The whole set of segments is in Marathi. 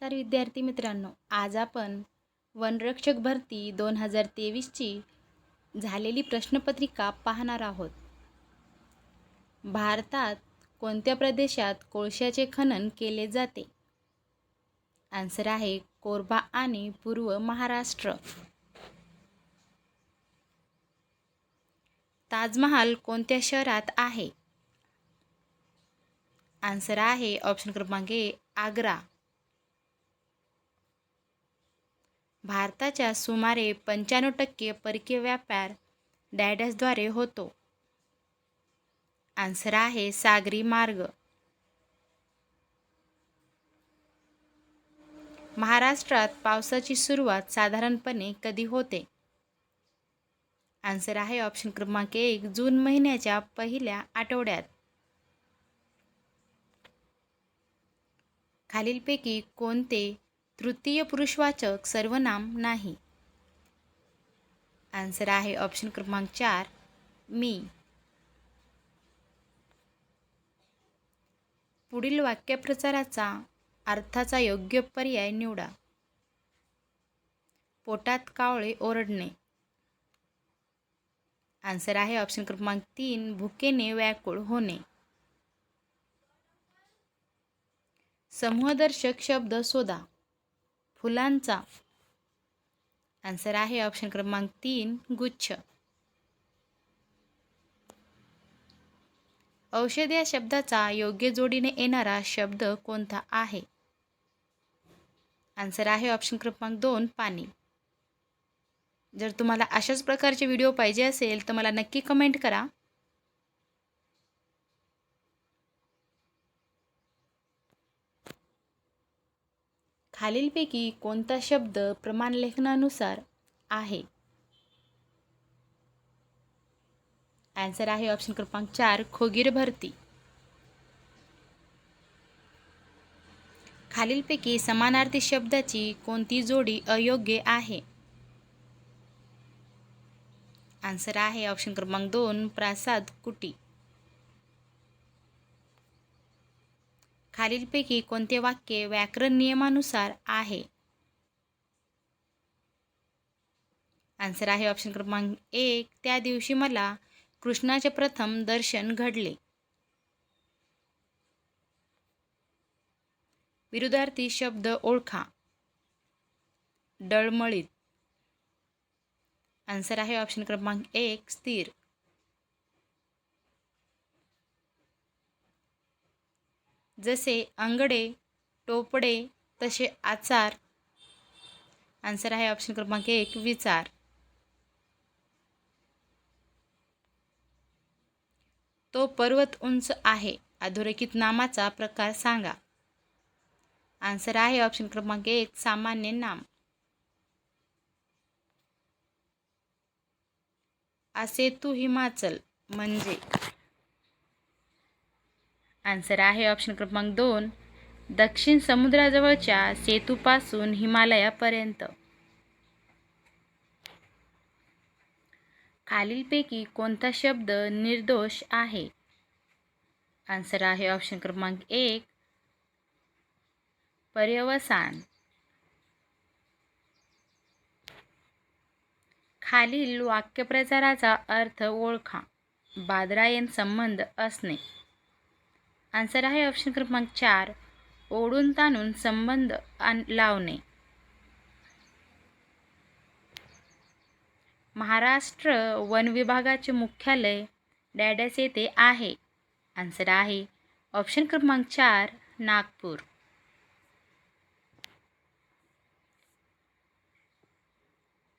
नमस्कार विद्यार्थी मित्रांनो आज आपण वनरक्षक भरती दोन हजार तेवीसची झालेली प्रश्नपत्रिका पाहणार आहोत. भारतात कोणत्या प्रदेशात कोळशाचे खनन केले जाते? आन्सर आहे कोरबा आणि पूर्व महाराष्ट्र. ताजमहाल कोणत्या शहरात आहे? आन्सर आहे ऑप्शन क्रमांक ए आग्रा. भारताच्या सुमारे पंच्याण्णव टक्के परकीय व्यापार डॅडसद्वारे होतो. आन्सर आहे सागरी मार्ग. महाराष्ट्रात पावसाची सुरुवात साधारणपणे कधी होते? आन्सर आहे ऑप्शन क्रमांक एक जून महिन्याच्या पहिल्या आठवड्यात. खालीलपैकी कोणते तृतीय पुरुषवाचक सर्वनाम नाही. आन्सर आहे ऑप्शन क्रमांक चार मी. पुढील वाक्यप्रचाराचा अर्थाचा योग्य पर्याय निवडा. पोटात कावळे ओरडणे. आन्सर आहे ऑप्शन क्रमांक तीन भुकेने व्याकुळ होणे. समूहदर्शक शब्द शोधा. फुलांचा. आन्सर आहे ऑप्शन क्रमांक तीन गुच्छ. औषध या शब्दाचा योग्य जोडीने येणारा शब्द कोणता आहे? आन्सर आहे ऑप्शन क्रमांक दोन पाणी. जर तुम्हाला अशाच प्रकारचे व्हिडिओ पाहिजे असेल तर मला नक्की कमेंट करा. खालीलपैकी कोणता शब्द प्रमाणलेखनानुसार आहे? आन्सर आहे ऑप्शन क्रमांक चार खोगीर भरती. खालीलपैकी समानार्थी शब्दाची कोणती जोडी अयोग्य आहे? आन्सर आहे ऑप्शन क्रमांक दोन प्रासाद कुटी. खालीलपैकी कोणते वाक्य व्याकरण नियमानुसार आहे? आन्सर आहे ऑप्शन क्रमांक एक. त्या दिवशी मला कृष्णाचे प्रथम दर्शन घडले. विरुद्धार्थी शब्द ओळखा. डळमळीत. आन्सर आहे ऑप्शन क्रमांक एक. स्थिर. जसे अंगडे टोपडे तसे आचार. आन्सर आहे ऑप्शन क्रमांक एक विचार. तो पर्वत उंच आहे. अधोरेखित नामाचा प्रकार सांगा. आन्सर आहे ऑप्शन क्रमांक एक सामान्य नाम. असे तू हिमाचल म्हणजे आन्सर आहे ऑप्शन क्रमांक दोन दक्षिण समुद्राजवळच्या सेतूपासून हिमालयापर्यंत. खालीलपैकी कोणता शब्द निर्दोष आहे? आन्सर आहे ऑप्शन क्रमांक एक पर्यवसान. खालील वाक्यप्रचाराचा अर्थ ओळखा बादरायन संबंध असणे. आन्सर आहे ऑप्शन क्रमांक चार. ओढून ताणून संबंध लावणे. महाराष्ट्र वन विभागाचे मुख्यालय डॅडस येथे आहे. आन्सर आहे. ऑप्शन क्रमांक चार नागपूर.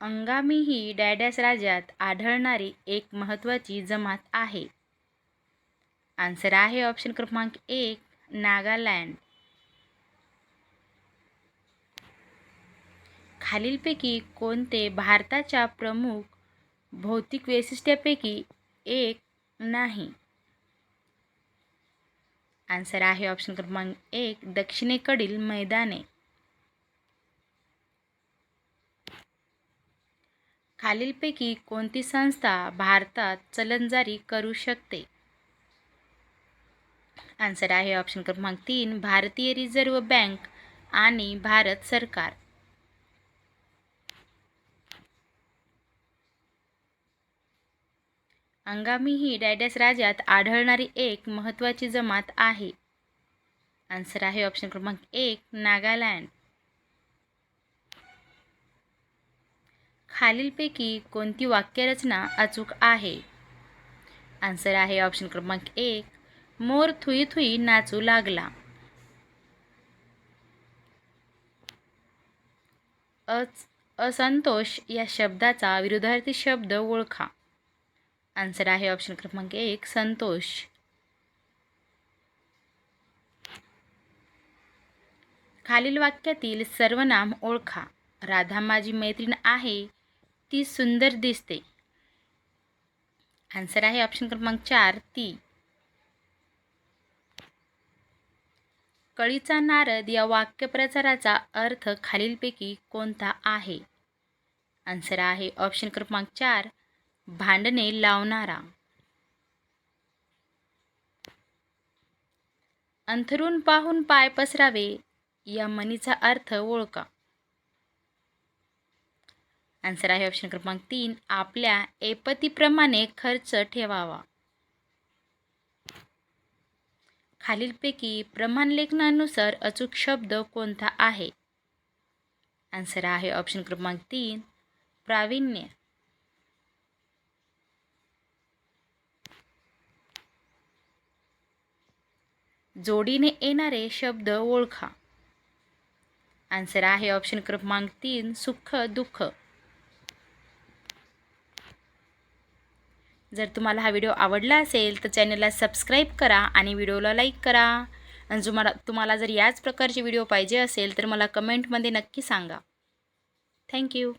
अंगामी ही डॅडॅस राज्यात आढळणारी एक महत्त्वाची जमात आहे. आन्सर आहे ऑप्शन क्रमांक एक नागालँड. खालीलपैकी कोणते भारताच्या प्रमुख भौतिक वैशिष्ट्यापैकी एक नाही? आन्सर आहे ऑप्शन क्रमांक एक दक्षिणेकडील मैदाने. खालीलपैकी कोणती संस्था भारतात चलनजारी करू शकते? आन्सर आहे ऑप्शन क्रमांक तीन भारतीय रिझर्व्ह बँक आणि भारत सरकार. अंगामी ही डायडॅस राज्यात आढळणारी एक महत्त्वाची जमात आहे. आन्सर आहे ऑप्शन क्रमांक एक नागालँड. खालीलपैकी कोणती वाक्यरचना अचूक आहे? आन्सर आहे ऑप्शन क्रमांक एक मोर थुई थुई नाचू लागला. अच असंतोष या शब्दाचा विरुद्धार्थी शब्द ओळखा. आन्सर आहे ऑप्शन क्रमांक एक संतोष. खालील वाक्यातील सर्वनाम ओळखा. राधा माझी मैत्रीण आहे ती सुंदर दिसते. आन्सर आहे ऑप्शन क्रमांक चार ती. कळीचा नारद या वाक्यप्रचाराचा अर्थ खालीलपैकी कोणता आहे? आन्सर आहे ऑप्शन क्रमांक चार भांडणे लावणारा. अंथरून पाहून पाय पसरावे या म्हणीचा अर्थ ओळखा. आन्सर आहे ऑप्शन क्रमांक तीन आपल्या एपतीप्रमाणे खर्च ठेवावा. खालीलपैकी प्रमाणलेखनानुसार अचूक शब्द कोणता आहे? आन्सर आहे ऑप्शन क्रमांक तीन प्रावीण्य. जोडीने येणारे शब्द ओळखा. आन्सर आहे ऑप्शन क्रमांक तीन सुख दुःख. जर तुम्हाला हा व्हिडिओ आवडला असेल तर चॅनलला सबस्क्राईब करा आणि व्हिडिओला लाईक करा. आणि तुम्हाला तुम्हाला जर याच प्रकारचे व्हिडिओ पाहिजे असेल तर मला कमेंटमध्ये नक्की सांगा. थँक्यू